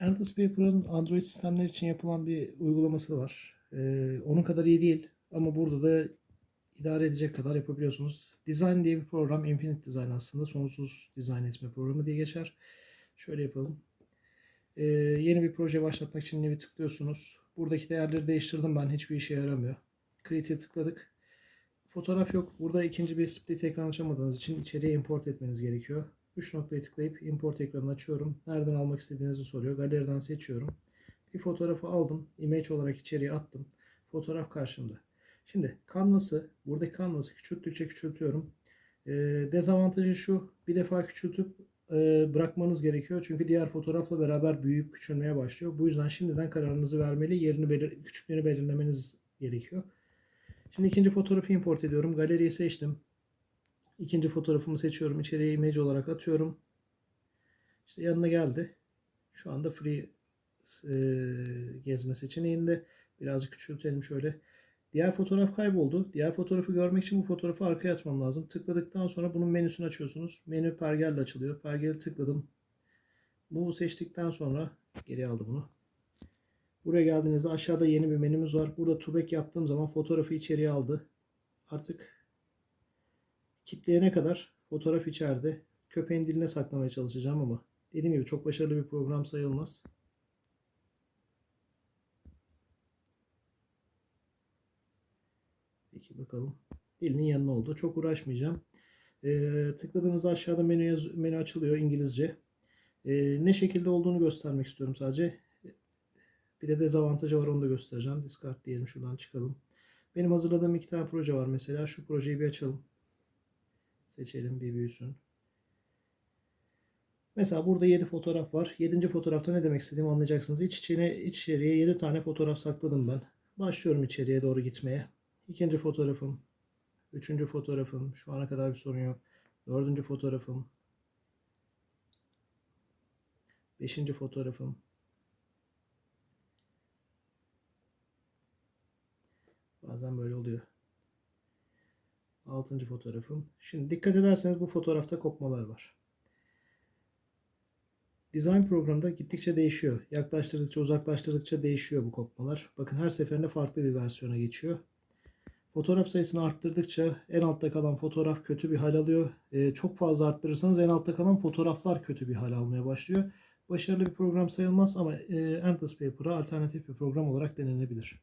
Endless Paper'ın Android sistemler için yapılan bir uygulaması var. Ee, onun kadar iyi değil ama burada da idare edecek kadar yapabiliyorsunuz. Design diye bir program, Infinite Design aslında sonsuz dizayn etme programı diye geçer. Şöyle yapalım. Ee, yeni bir proje başlatmak için New'i tıklıyorsunuz. Buradaki değerleri değiştirdim ben. Hiçbir işe yaramıyor. Create'e tıkladık. Fotoğraf yok. Burada ikinci bir split ekran açamadığınız için içeriye import etmeniz gerekiyor. 3 noktayı tıklayıp import ekranını açıyorum. Nereden almak istediğinizi soruyor. Galeriden seçiyorum. Bir fotoğrafı aldım. Image olarak içeriye attım. Fotoğraf karşımda. Şimdi kanvası, buradaki kanvası küçülttükçe küçültüyorum. Ee, dezavantajı şu. Bir defa küçültüp e, bırakmanız gerekiyor. Çünkü diğer fotoğrafla beraber büyüyüp küçülmeye başlıyor. Bu yüzden şimdiden kararınızı vermeli. Yerini belir küçüklüğünü belirlemeniz gerekiyor. Şimdi ikinci fotoğrafı import ediyorum. Galeriyi seçtim. İkinci fotoğrafımı seçiyorum. İçeriye image olarak atıyorum. İşte yanına geldi. Şu anda free e, gezme seçeneğinde. Birazcık küçültelim şöyle. Diğer fotoğraf kayboldu. Diğer fotoğrafı görmek için bu fotoğrafı arkaya atmam lazım. Tıkladıktan sonra bunun menüsünü açıyorsunuz. Menü pergelle açılıyor. Pergeli tıkladım. Bu seçtikten sonra geri aldı bunu. Buraya geldiğinizde aşağıda yeni bir menümüz var. Burada to back yaptığım zaman fotoğrafı içeriye aldı. Artık kitleyene kadar fotoğraf içeride. Köpeğin diline saklamaya çalışacağım ama dediğim gibi çok başarılı bir program sayılmaz. Peki bakalım. Dilinin yanına oldu. Çok uğraşmayacağım. Ee, tıkladığınızda aşağıda menü, menü açılıyor İngilizce. Ee, ne şekilde olduğunu göstermek istiyorum sadece. Bir de dezavantajı var onu da göstereceğim. Discard diyelim şuradan çıkalım. Benim hazırladığım iki tane proje var mesela. Şu projeyi bir açalım. Seçelim bir büyüsün. Mesela burada 7 fotoğraf var. 7. fotoğrafta ne demek istediğimi anlayacaksınız. İç içine iç içeriye 7 tane fotoğraf sakladım ben. Başlıyorum içeriye doğru gitmeye. İkinci fotoğrafım. Üçüncü fotoğrafım. Şu ana kadar bir sorun yok. Dördüncü fotoğrafım. Beşinci fotoğrafım. Bazen böyle oluyor. Altıncı fotoğrafım. Şimdi dikkat ederseniz bu fotoğrafta kopmalar var. Design programında gittikçe değişiyor. Yaklaştırdıkça uzaklaştırdıkça değişiyor bu kopmalar. Bakın her seferinde farklı bir versiyona geçiyor. Fotoğraf sayısını arttırdıkça en altta kalan fotoğraf kötü bir hal alıyor. Ee, çok fazla arttırırsanız en altta kalan fotoğraflar kötü bir hal almaya başlıyor. Başarılı bir program sayılmaz ama e, Endless Paper'a alternatif bir program olarak denenebilir.